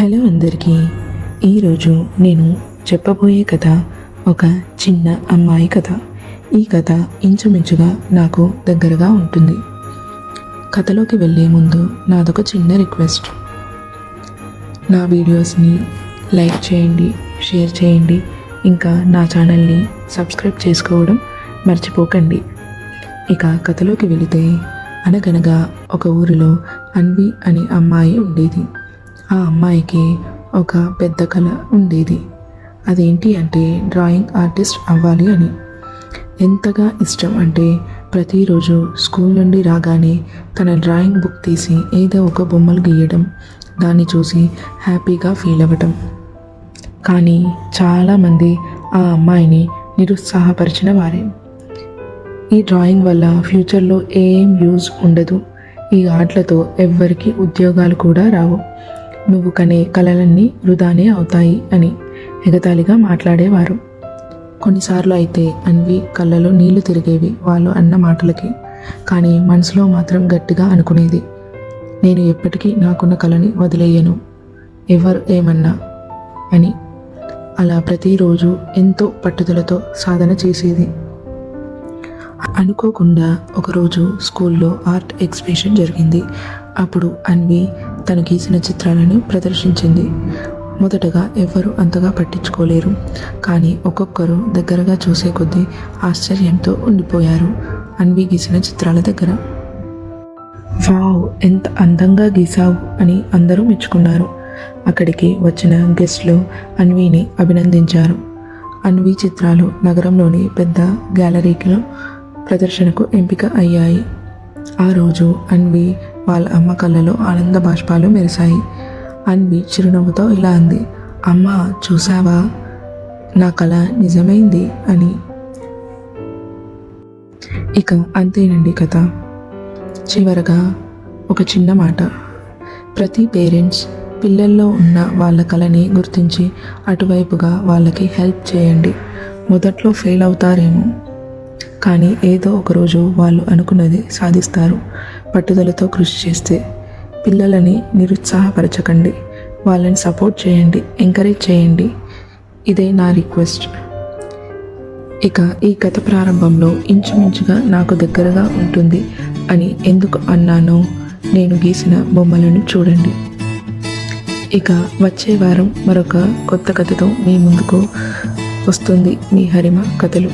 Hello అందరికీ. ఈరోజు నేను చెప్పబోయే కథ ఒక చిన్న అమ్మాయి కథ. ఈ కథ ఇంచుమించుగా నాకు దగ్గరగా ఉంటుంది. కథలోకి వెళ్ళే ముందు నాదొక చిన్న రిక్వెస్ట్. నా వీడియోస్ని లైక్ చేయండి షేర్ చేయండి ఇంకా నా ఛానల్ని సబ్స్క్రైబ్ చేసుకోవడం మర్చిపోకండి. ఇక కథలోకి వెళితే అనగనగా ఒక ఊరిలో అన్వి అనే అమ్మాయి ఉండేది. ఆ అమ్మాయికి ఒక పెద్ద కళ ఉండేది. అదేంటి అంటే డ్రాయింగ్ ఆర్టిస్ట్ అవ్వాలి అని. ఎంతగా ఇష్టం అంటే ప్రతిరోజు స్కూల్ నుండి రాగానే తన డ్రాయింగ్ బుక్ తీసి ఏదో ఒక బొమ్మలు గీయడం దాన్ని చూసి హ్యాపీగా ఫీల్ అవ్వటం. కానీ చాలామంది ఆ అమ్మాయిని నిరుత్సాహపరిచిన వారే. ఈ డ్రాయింగ్ వల్ల ఫ్యూచర్లో ఏం యూజ్ ఉండదు. ఈ ఆటలతో ఎవ్వరికీ ఉద్యోగాలు కూడా రావు. నువ్వు కనే కలలన్నీ వృధానే అవుతాయి అని ఎగతాళిగా మాట్లాడేవారు. కొన్నిసార్లు అయితే అన్వి కళ్ళలో నీళ్ళు తిరిగేవి వాళ్ళు అన్న మాటలకి కానీ మనసులో మాత్రం గట్టిగా అనుకునేది. నేను ఎప్పటికీ నాకున్న కళని వదిలేయను ఎవరు ఏమన్నా అని. అలా ప్రతిరోజు ఎంతో పట్టుదలతో సాధన చేసేది. అనుకోకుండా ఒకరోజు స్కూల్లో ఆర్ట్ ఎగ్జిబిషన్ జరిగింది. అప్పుడు అన్వి తను గీసిన చిత్రాలను ప్రదర్శించింది. మొదటగా ఎవ్వరూ అంతగా పట్టించుకోలేరు కానీ ఒక్కొక్కరు దగ్గరగా చూసే కొద్దీ ఆశ్చర్యంతో ఉండిపోయారు అన్వి గీసిన చిత్రాల దగ్గర. వావ్ ఎంత అందంగా గీసావు అని అందరూ మెచ్చుకున్నారు. అక్కడికి వచ్చిన గెస్ట్లు అన్వీని అభినందించారు. అన్వి చిత్రాలు నగరంలోని పెద్ద గ్యాలరీలో ప్రదర్శనకు ఎంపిక అయ్యాయి. ఆ రోజు అన్వి వాళ్ళ అమ్మ కళ్ళలో ఆనంద బాష్పాలు మెరిశాయి. అన్వి చిరునవ్వుతో ఇలా అంది అమ్మ చూసావా నా కళ నిజమైంది అని. ఇక అంతేనండి కథ. చివరగా ఒక చిన్న మాట. ప్రతి పేరెంట్స్ పిల్లల్లో ఉన్న వాళ్ళ కళని గుర్తించి అటువైపుగా వాళ్ళకి హెల్ప్ చేయండి. మొదట్లో ఫెయిల్ అవుతారేమో. కానీ ఏదో ఒకరోజు వాళ్ళు అనుకున్నది సాధిస్తారు. పట్టుదలతో కృషి చేస్తే పిల్లలని నిరుత్సాహపరచకండి. వాళ్ళని సపోర్ట్ చేయండి ఎంకరేజ్ చేయండి. ఇదే నా రిక్వెస్ట్. ఇక ఈ కథ ప్రారంభంలో ఇంచుమించుగా నాకు దగ్గరగా ఉంటుంది అని ఎందుకు అన్నానో నేను గీసిన బొమ్మలను చూడండి. ఇక వచ్చే వారం మరొక కొత్త కథతో మీ ముందుకు వస్తుంది మీ హరిమ కథలు.